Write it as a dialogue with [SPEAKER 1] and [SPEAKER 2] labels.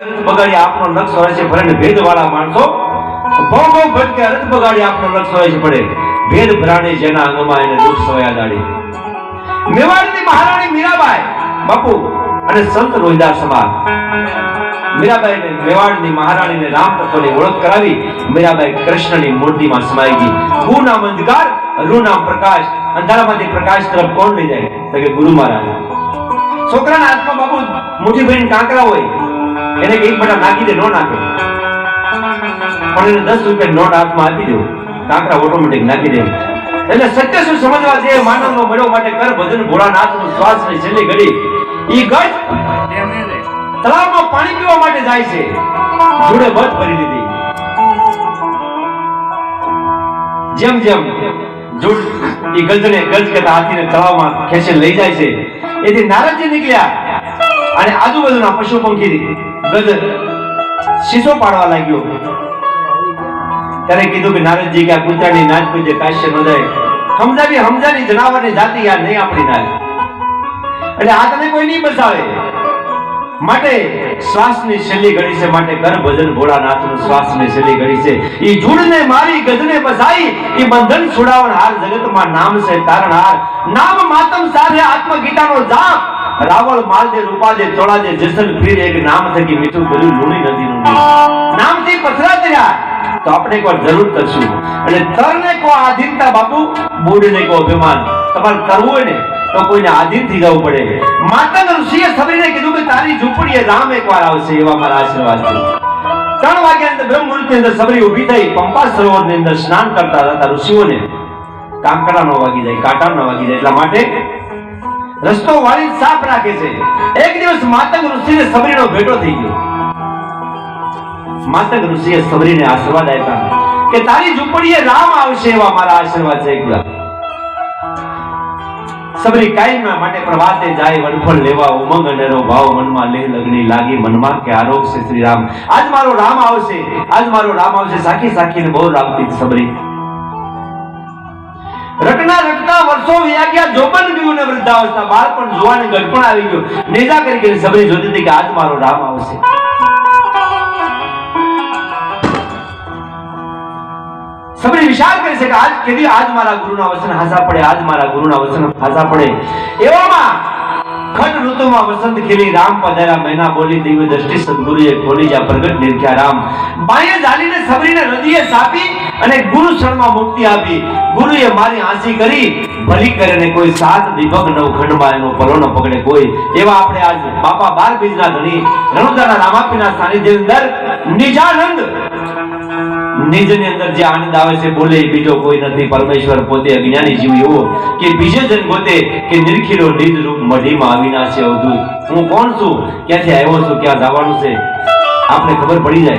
[SPEAKER 1] બગાડી આપનો મહારાણી મીરાબાઈ, બાપુ અને સંત ઓળખ કરાવી મીરાબાઈ કૃષ્ણની મૂર્તિમાં સમાઈ ગઈ. ગુ નામ અંધકાર, રૂ નામ પ્રકાશ, અંધારામાંથી પ્રકાશ તરફ કોણ કે છોકરાના હાથમાં બાપુ મુઠ્ઠી ભરીને કાંકરા હોય. એને એક બટા નાખી દે, નો પણ એને દસ રૂપિયા નોટ હાથમાં આપી દો કાંકરા ઓટોમેટિક નાખી દે. એટલે સત્ય શું સમજવા છે માનવનો મળ્યો માટે કર ભજન ભોળાનાથનું શ્વાસ ને છેલ્લી ઘડી. ઈ ગજ તળાવમાં પાણી પીવા માટે જાય છે. જોડે બધ ભરી દીધી જેમ જેમ જોડ ઈ ગજને ગજ કહેતા હાથીને તળાવમાં ખેંચે લઈ જાય છે. એથી નારદજી નીકળ્યા. અને આજુબાજુના પશુ પંખી ગજર, શીશો પાડવા લાગ્યો. ત્યારે કીધું કે, નારદજી, કે આ કૂતરાની નાચ પૂજે કાશ્ય ન જાય સમજાવી સમજાવી જનાવરની જાતિ યાર નહીં આપણી નાચ એટલે આ તને કોઈ નહીં બસાવે માટે શ્વાસની છેલ્લી ઘડી છે, માટે કર ભજન ભોળાનાથનું શ્વાસની છેલ્લી ઘડી છે. ઈ જૂડને મારી, ગજને બસાઈ, ઈ બંધન છોડાવણ હાર જગતમાં નામ છે, તારણ હાર. નામ માતમ સાથે આત્મ ગીતાનો જાપ. રાવળ માલદે રૂપાદે ચોળાદે જસલ, ફીર, એક નામ થકી મીઠું કર્યું લૂણી નદીનું. નામથી પથરા થયા તો આપણે એકવાર જરૂર કરશું. એટલે તરને કો આધીનતા બાપુ બુડને કો અભિમાન. તમારે કરવું હોય ને, તો કોઈને આધીન થઈ જવું પડે. માતા ઋષિએ સબરીને કીધું કે તારી ઝૂંપડીએ રામ એકવાર આવશે એવા મારા આશીર્વાદ ત્રણ વાગ્યા અંદર બ્રહ્મ મુહૂર્ત અંદર સબરી ઊભી થઈ પંપા સરોવરની અંદર સ્નાન કરતા હતા ઋષિઓને કાંકરા નો વાગી જાય કાંટા નો વાગી જાય એટલા માટે રસ્તો વાળી સાફ રાખે છે. એક દિવસ માતંગ ઋષિને સબરીનો ભેટો થઈ ગયો. માતંગ ઋષિએ સબરીને આશીર્વાદ આપ્યા કે તારી ઝૂંપડીએ રામ આવશે એવા મારા આશીર્વાદ છે એકલા. સબરી કાયમના માટે પ્રવાસે જાય વનફળ લેવા ઉમંગ અનેરો ભાવ મનમાં લેહ લગની લાગી મનમાં કે આરોગ છે શ્રી રામ આજ મારો રામ આવશે, આજ મારો રામ આવશે. સાખી સાખીને બહુ રામતી સબરી રટના વ્યાખ્યા જોપન ગયું ને વૃદ્ધાવસ્થા, બાળપણ જોવાને ગઢપણ આવી ગયું. નેજા કરી કરી સબરી જોતી હતી કે આજ મારો રામ આવશે. સબરી વિચાર કરી છે કે આજ કેદી આજ મારા ગુરુના વચન હાસા પડે, આજ મારા ગુરુના વચન હાસા પડે. એવામાં ખંડ ઋતુમાં વસંત ખીલી રામ પધાર્યા મહિના બોલી, દિવ્ય દ્રષ્ટિ સદગુરુએ ખોલી જા પ્રગટ નિર્ખ્યા રામ. બાએ જાલીને સબરીને હૃદયે સાપી અને ગુરુ શર્મા મુક્તિ આપી. ગુરુએ મારી આંસી કરી, ભલી કરીને કોઈ સાત દીપક નવ એનો પલો ન પકડે કોઈ. એવા આપણે આજ બાપા બાર બીજના ધણી, રણુદાના રામાપીના સાનિધ્ય અંદર નિજાનંદ, નિજની અંદર જે આનંદ આવે છે બોલે, બીજો કોઈ નથી. પરમેશ્વર પોતે અજ્ઞાની જીવ એવો કે બીજે જન પોતે કે નિરખીલો નિજ રૂપ મઢીમાં અવિનાશી અવધૂત. હું કોણ છું? ક્યાંથી આવ્યો છું? ક્યાં જવાનું છે? આપણે ખબર પડી જાય.